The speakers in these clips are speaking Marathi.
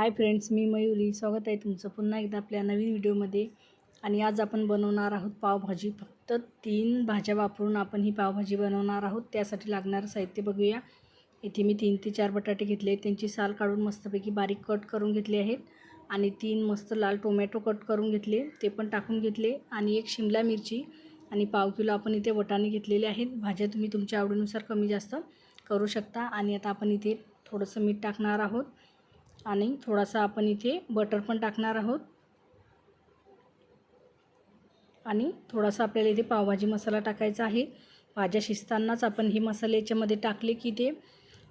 हाय फ्रेंड्स मी मयुरी. स्वागत आहे तुमचं पुन्हा एकदा आपल्या नवीन व्हिडिओमध्ये. आणि आज आपण बनवणार आहोत पावभाजी. फक्त तीन भाज्या वापरून आपण ही पावभाजी बनवणार आहोत. त्यासाठी लागणारं साहित्य बघूया. इथे मी तीन ते चार बटाटे घेतले त्यांची साल काढून मस्तपैकी बारीक कट करून घेतले आहेत. आणि तीन मस्त लाल टोमॅटो कट करून घेतले. ते पण टाकून घेतले. आणि एक शिमला मिरची आणि पाव किलो आपण इथे वटाणे घेतलेले आहेत. भाज्या तुम्ही तुमच्या आवडीनुसार कमी जास्त करू शकता. आणि आता आपण इथे थोडंसं मीठ टाकणार आहोत. आणि थोडासा आपण इथे बटर पण टाकणार आहोत. आणि थोडासा आपल्याला इथे पावभाजी मसाला टाकायचा आहे. भाज्या शिजतानाच आपण हे मसाले याच्यामध्ये टाकले की ते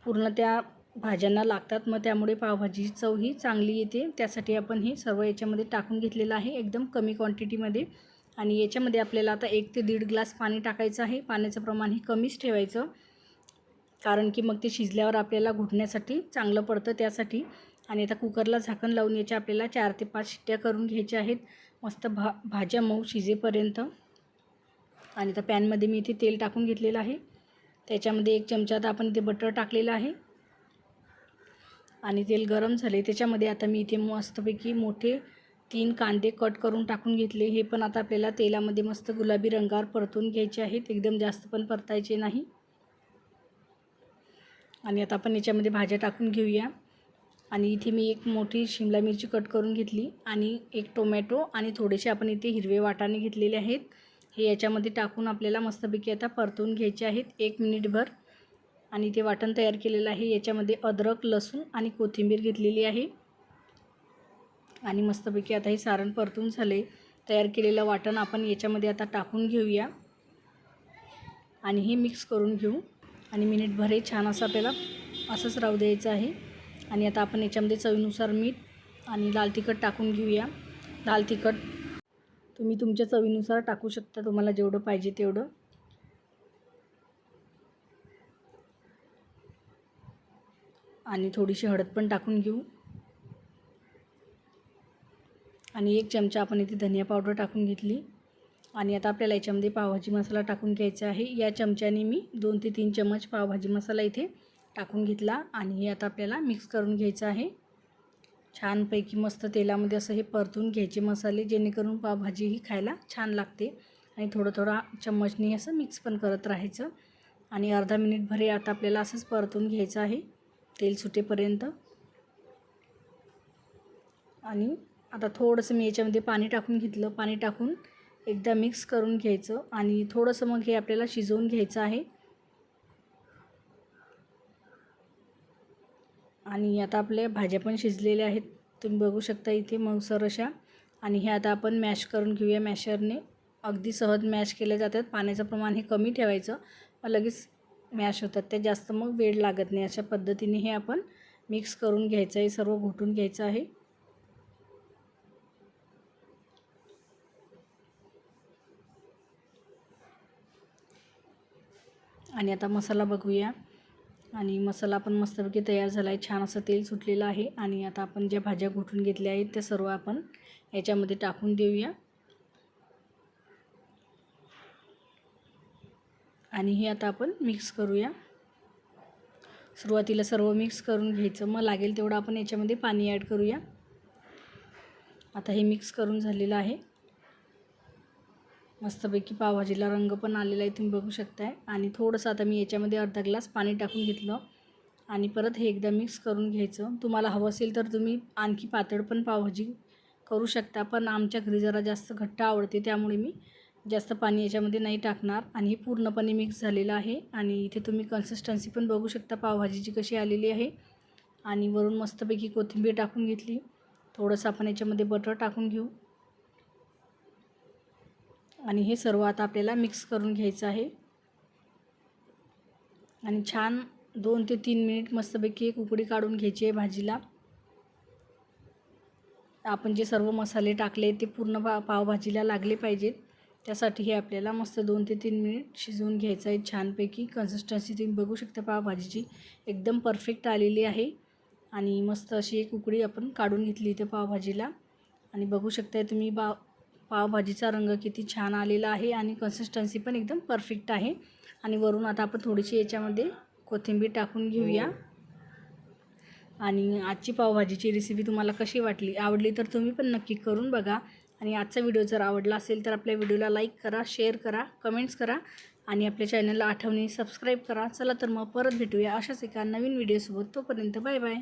पूर्ण त्या भाज्यांना लागतात. मग त्यामुळे पावभाजीची चव ही चांगली येते. त्यासाठी आपण हे सर्व याच्यामध्ये टाकून घेतलेलं आहे एकदम कमी क्वांटिटीमध्ये आणि याच्यामध्ये आपल्याला आता एक ते दीड ग्लास पाणी टाकायचं आहे. पाण्याचं प्रमाण हे कमीच ठेवायचं. कारण की मग ते शिजल्यावर आपल्याला घुटण्यासाठी चांगलं पडतं त्यासाठी. आणि आता कुकरला झाकण लावून याच्या आपल्याला चार ते पाच शिट्ट्या करून घ्यायच्या आहेत. मस्त भा भाज्या मऊ शिजेपर्यंत. आणि आता पॅनमध्ये मी इथे तेल टाकून घेतलेलं आहे. त्याच्यामध्ये एक चमचा आता आपण इथे बटर टाकलेलं आहे. आणि तेल गरम झाले त्याच्यामध्ये आता मी इथे मस्तपैकी मोठे तीन कांदे कट करून टाकून घेतले. हे पण आता आपल्याला तेलामध्ये मस्त गुलाबी रंगावर परतून घ्यायचे आहेत. एकदम जास्त पण परतायचे नाही. आणि आता आपण याच्यामध्ये भाज्या टाकून घेऊया. आणि इथे मी एक मोठी शिमला मिरची कट करून घेतली आणि एक टोमॅटो आणि थोडेसे आपण इथे हिरवे वाटाणे घेतलेले आहेत. हे याच्यामध्ये टाकून आपल्याला मस्तपैकी आता परतून घ्यायचे आहेत. एक मिनिटभर. आणि ते वाटण तयार केलेलं आहे. याच्यामध्ये अद्रक लसूण आणि कोथिंबीर घेतलेली आहे. आणि मस्तपैकी आता हे सारण परतून झाले. तयार केलेलं वाटण आपण याच्यामध्ये आता टाकून घेऊया. आणि हे मिक्स करून घेऊ. आणि मिनिटभर हे छान असं आपल्याला असंच राहू द्यायचं आहे. आणि आता आपण याच्यामध्ये चवीनुसार मीठ आणि लाल तिखट टाकून घेऊया. लाल तिखट तुम्ही तुमच्या चवीनुसार टाकू शकता तुम्हाला जेवढं पाहिजे तेवढं. आणि थोडीशी हळद पण टाकून घेऊ. आणि एक चमचा आपण इथे धनिया पावडर टाकून घेतली. आणि आता आपल्याला याच्यामध्ये पावभाजी मसाला टाकून घ्यायचा आहे. या चमच्याने मी दोन ते तीन चमच पावभाजी मसाला इथे टाकून घेतला आणि हे आता आपल्याला मिक्स करून घ्यायचं आहे. छानपैकी मस्त तेलामध्ये असं हे परतून घ्यायचे मसाले जेणेकरून पावभाजी ही खायला छान लागते. आणि थोडं थोडं चम्मचनी असं मिक्स पण करत राहायचं. आणि अर्धा मिनिट भरे आता आपल्याला असंच परतून घ्यायचं आहे. तेल सुटेपर्यंत. आणि आता थोडंसं मी याच्यामध्ये पाणी टाकून घेतलं. पाणी टाकून एकदा मिक्स करून घ्यायचं आणि थोडंसं मग हे आपल्याला शिजवून घ्यायचं आहे. आणि आता आपल्या भाज्या पण शिजलेल्या आहेत. तुम्ही बघू शकता इथे मऊसर अशा. आणि हे आता आपण मॅश करून घेऊया मॅशरने. अगदी सहज मॅश केल्या जातात. पाण्याचं प्रमाण हे कमी ठेवायचं. मग लगेच मॅश होतात. ते जास्त मग वेळ लागत नाही. अशा पद्धतीने हे आपण मिक्स करून घ्यायचं आहे. सर्व घोटून घ्यायचं आहे. आणि आता मसाला बघूया. आणि मसाला पण मस्तपैकी तयार झाला आहे छान असं तेल सुटलेलं आहे. आणि आता आपण ज्या भाज्या घोटून घेतल्या आहेत त्या सर्व आपण याच्यामध्ये टाकून देऊया. आणि हे आता आपण मिक्स करूया. सुरुवातीला सर्व मिक्स करून घ्यायचं. मग लागेल तेवढं आपण याच्यामध्ये पाणी ॲड करूया. आता हे मिक्स करून झालेलं आहे. मस्तपैकी पावभाजीला रंग पण आलेला आहे तुम्ही बघू शकताय. आणि थोडंसं आता मी याच्यामध्ये अर्धा ग्लास पाणी टाकून घेतलं. आणि परत हे एकदा मिक्स करून घ्यायचं. तुम्हाला हवं असेल तर तुम्ही आणखी पातळ पण पावभाजी करू शकता पण आमच्या घरी जरा जास्त घट्ट आवडते त्यामुळे मी जास्त पाणी याच्यामध्ये नाही टाकणार. आणि हे पूर्णपणे मिक्स झालेलं आहे. आणि इथे तुम्ही कन्सिस्टन्सी पण बघू शकता पावभाजीची कशी आलेली आहे. आणि वरून मस्तपैकी कोथिंबीर टाकून घेतली. थोडंसं आपण याच्यामध्ये बटर टाकून घेऊ. आणि हे सर्व आता आपल्याला मिक्स करून घ्यायचं आहे. आणि छान दोन ते तीन मिनिट मस्तपैकी एक उकडी काढून घ्यायची आहे भाजीला. आपण जे सर्व मसाले टाकले ते पूर्ण पा पावभाजीला लागले पाहिजेत. त्यासाठी हे आपल्याला मस्त दोन ते तीन मिनिट शिजवून घ्यायचं आहे छानपैकी. कन्सिस्टन्सी तुम्ही बघू शकता पावभाजीची. एकदम परफेक्ट आलेली आहे. आणि मस्त अशी एक उकडी आपण काढून घेतली इथे पावभाजीला. आणि बघू शकताय तुम्ही बा पावभाजीचा रंग किती छान आलेला आहे आणि कन्सिस्टन्सी पण एकदम परफेक्ट आहे. आणि वरून आता आपण थोडीशी याच्यामध्ये कोथिंबीर टाकून घेऊया. आणि आजची पावभाजीची रेसिपी तुम्हाला कशी वाटली? आवडली तर तुम्ही पण नक्की करून बघा. आणि आजचा व्हिडिओ जर आवडला असेल तर आपल्या व्हिडिओला लाईक करा शेअर करा कमेंट्स करा. आणि आपल्या चॅनलला आठवणी सबस्क्राईब करा. चला तर मग परत भेटूया अशाच एका नवीन व्हिडिओसोबत तोपर्यंत बाय बाय